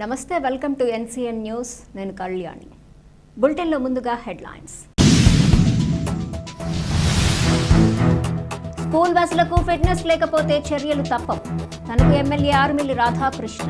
నమస్తే welcome to NCN news. నేను కళ్యాణి. బులెటిన్లో ముందుగా హెడ్లైన్స్. స్కూల్ బస్సులకు ఫిట్నెస్ లేకపోతే చర్యలు తప్పవు. తనకు ఎమ్మెల్యే ఆరుమిల్లి రాధాకృష్ణ.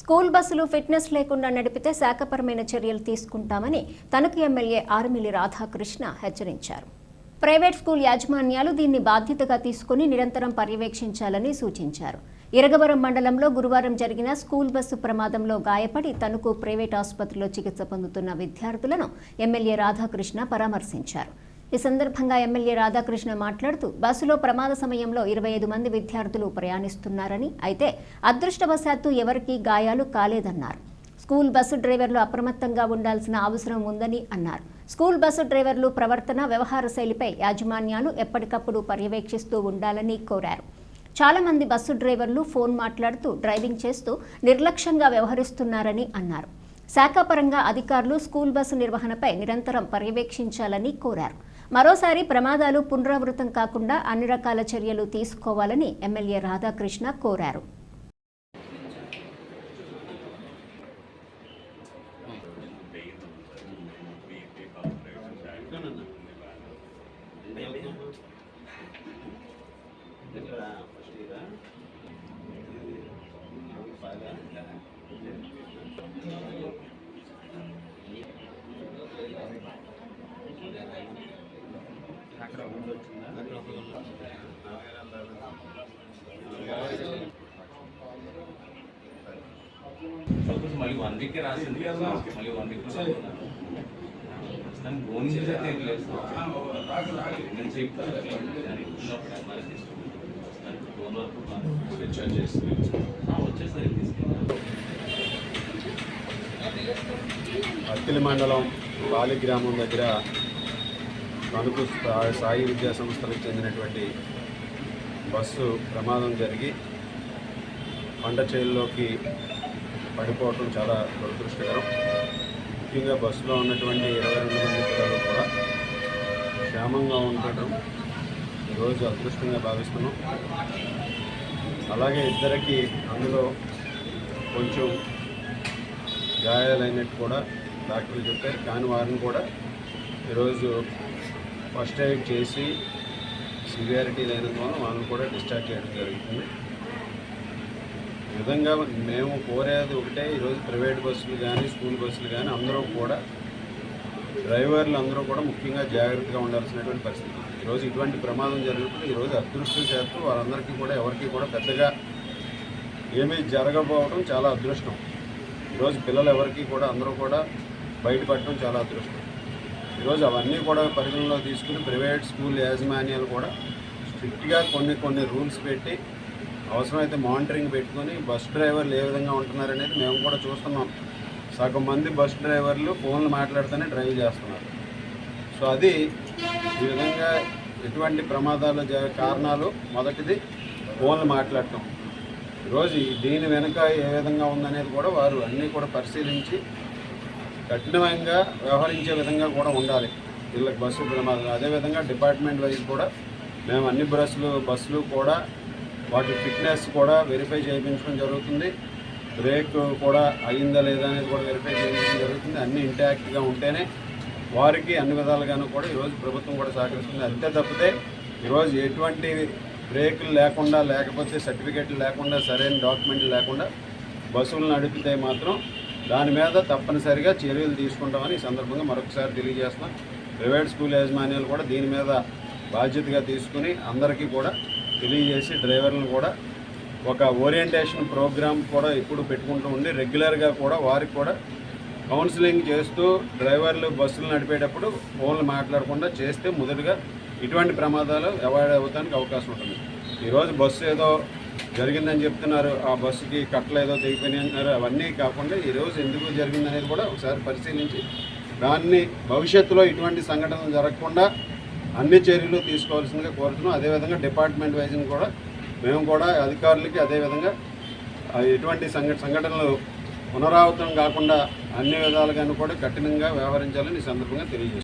స్కూల్ బస్సులు ఫిట్నెస్ లేకుండా నడిపితే శాఖపరమైన చర్యలు తీసుకుంటామని తనకు ఎమ్మెల్యే ఆరుమిల్లి రాధాకృష్ణ హెచ్చరించారు. ప్రైవేట్ స్కూల్ యాజమాన్యాలు దీన్ని బాధ్యతగా తీసుకుని నిరంతరం పర్యవేక్షించాలని సూచించారు. ఇరగవరం మండలంలో గురువారం జరిగిన స్కూల్ బస్సు ప్రమాదంలో గాయపడి తణుకు ప్రైవేట్ ఆసుపత్రిలో చికిత్స పొందుతున్న విద్యార్థులను ఎమ్మెల్యే రాధాకృష్ణ పరామర్శించారు. ఈ సందర్భంగా ఎమ్మెల్యే రాధాకృష్ణ మాట్లాడుతూ బస్సులో ప్రమాద సమయంలో ఇరవై ఐదు మంది విద్యార్థులు ప్రయాణిస్తున్నారని అయితే అదృష్టవశాత్తు ఎవరికీ గాయాలు కాలేదన్నారు. స్కూల్ బస్సు డ్రైవర్లు అప్రమత్తంగా ఉండాల్సిన అవసరం ఉందని అన్నారు. స్కూల్ బస్సు డ్రైవర్లు ప్రవర్తన వ్యవహార శైలిపై యాజమాన్యాలు ఎప్పటికప్పుడు పర్యవేక్షిస్తూ ఉండాలని కోరారు. చాలామంది బస్సు డ్రైవర్లు ఫోన్ మాట్లాడుతూ డ్రైవింగ్ చేస్తూ నిర్లక్ష్యంగా వ్యవహరిస్తున్నారని అన్నారు. శాఖాపరంగా అధికారులు స్కూల్ బస్సు నిర్వహణపై నిరంతరం పర్యవేక్షించాలని కోరారు. మరోసారి ప్రమాదాలు పునరావృతం కాకుండా అన్ని రకాల చర్యలు తీసుకోవాలని ఎమ్మెల్యే రాధాకృష్ణ కోరారు. మళ్ళీ వన్ వీక్ రాసింది. మళ్ళీ వన్ వీక్. నేను చెప్తాను అత్తిలి మండలం బాలి గ్రామం దగ్గర తణుకు సాయి విద్యా సంస్థలకు చెందినటువంటి బస్సు ప్రమాదం జరిగి పంట చేనులోకి పడిపోవటం చాలా దురదృష్టకరం. ముఖ్యంగా బస్సులో ఉన్నటువంటి ఇరవై రెండు మంది పిల్లలు కూడా క్షేమంగా ఉండటం ఈరోజు అదృష్టంగా భావిస్తున్నాం. అలాగే ఇద్దరికి అందులో కొంచెం గాయాలైనట్టు కూడా డాక్టర్లు చెప్పారు. కానీ వారిని కూడా ఈరోజు ఫస్ట్ ఎయిడ్ చేసి సివియారిటీ లేనందువల్ల వాళ్ళని కూడా డిశ్చార్జ్ చేయడం జరుగుతుంది. నిజంగా విధంగా మేము కోరేది ఒకటే ఈరోజు ప్రైవేట్ బస్సులు కానీ స్కూల్ బస్సులు కానీ అందరూ కూడా డ్రైవర్లు అందరూ కూడా ముఖ్యంగా జాగ్రత్తగా ఉండాల్సినటువంటి పరిస్థితి. ఈరోజు ఇటువంటి ప్రమాదం జరిగినప్పుడు ఈరోజు అదృష్టం చేస్తూ వారందరికీ కూడా ఎవరికి కూడా పెద్దగా ఏమీ జరగకపోవడం చాలా అదృష్టం. ఈరోజు పిల్లలు ఎవరికి కూడా అందరూ కూడా బయటపడటం చాలా అదృష్టం. ఈరోజు అవన్నీ కూడా పరిగణలో తీసుకుని ప్రైవేట్ స్కూల్ యాజమాన్యాలు కూడా స్ట్రిక్ట్గా కొన్ని కొన్ని రూల్స్ పెట్టి అవసరమైతే మానిటరింగ్ పెట్టుకొని బస్ డ్రైవర్లు ఏ విధంగా ఉంటున్నారనేది మేము కూడా చూస్తున్నాం. సగం మంది బస్ డ్రైవర్లు ఫోన్లు మాట్లాడుతూనే డ్రైవ్ చేస్తున్నారు. సో అది ఈ విధంగా ఎటువంటి ప్రమాదాల కారణాలు మొదటిది ఫోన్లు మాట్లాడటం. ఈరోజు దీని వెనుక ఏ విధంగా ఉందనేది కూడా వారు అన్నీ కూడా పరిశీలించి కఠినంగా వ్యవహరించే విధంగా కూడా ఉండాలి. వీళ్ళకి బస్సు ప్రమాదం అదేవిధంగా డిపార్ట్మెంట్ వైజ్ కూడా మేము అన్ని బస్సులు బస్సులు కూడా వాటి ఫిట్నెస్ కూడా వెరిఫై చేయించడం జరుగుతుంది. బ్రేక్ కూడా అయిందా లేదా అనేది కూడా వెరిఫై చేయించడం జరుగుతుంది. అన్ని ఇంటాక్ట్గా ఉంటేనే వారికి అన్ని విధాలుగాను కూడా ఈరోజు ప్రభుత్వం కూడా సహకరిస్తుంది. అంతే తప్పితే ఈరోజు ఎటువంటి బ్రేకులు లేకుండా లేకపోతే సర్టిఫికెట్లు లేకుండా సరైన డాక్యుమెంట్లు లేకుండా బస్సులు నడిపితే మాత్రం దాని మీద తప్పనిసరిగా చర్యలు తీసుకుంటామని ఈ సందర్భంగా మరొకసారి తెలియజేస్తున్నాం. ప్రైవేట్ స్కూల్ యాజమాన్యాలు కూడా దీని మీద బాధ్యతగా తీసుకుని అందరికీ కూడా తెలియజేసి డ్రైవర్లను కూడా ఒక ఓరియంటేషన్ ప్రోగ్రామ్ కూడా ఇప్పుడు పెట్టుకుంటూ ఉండి రెగ్యులర్గా కూడా వారికి కూడా కౌన్సిలింగ్ చేస్తూ డ్రైవర్లు బస్సులు నడిపేటప్పుడు ఫోన్లు మాట్లాడకుండా చేస్తే మొదటిగా ఇటువంటి ప్రమాదాలు అవాయిడ్ అవ్వడానికి అవకాశం ఉంటుంది. ఈరోజు బస్సు ఏదో జరిగిందని చెప్తున్నారు ఆ బస్సుకి కట్టలు ఏదో తెగిపోయినాయి అంటున్నారు అవన్నీ కాకుండా ఈరోజు ఎందుకు జరిగిందనేది కూడా ఒకసారి పరిశీలించి దాన్ని భవిష్యత్తులో ఇటువంటి సంఘటనలు జరగకుండా అన్ని చర్యలు తీసుకోవాల్సిందిగా కోరుతున్నాం. అదేవిధంగా డిపార్ట్మెంట్ వైజ్ని కూడా మేము కూడా అధికారులకి అదేవిధంగా ఎటువంటి సంఘ సంఘటనలు పునరావృతం కాకుండా అన్ని విధాలుగాను కూడా కఠినంగా వ్యవహరించాలని ఈ సందర్భంగా తెలియజేస్తాం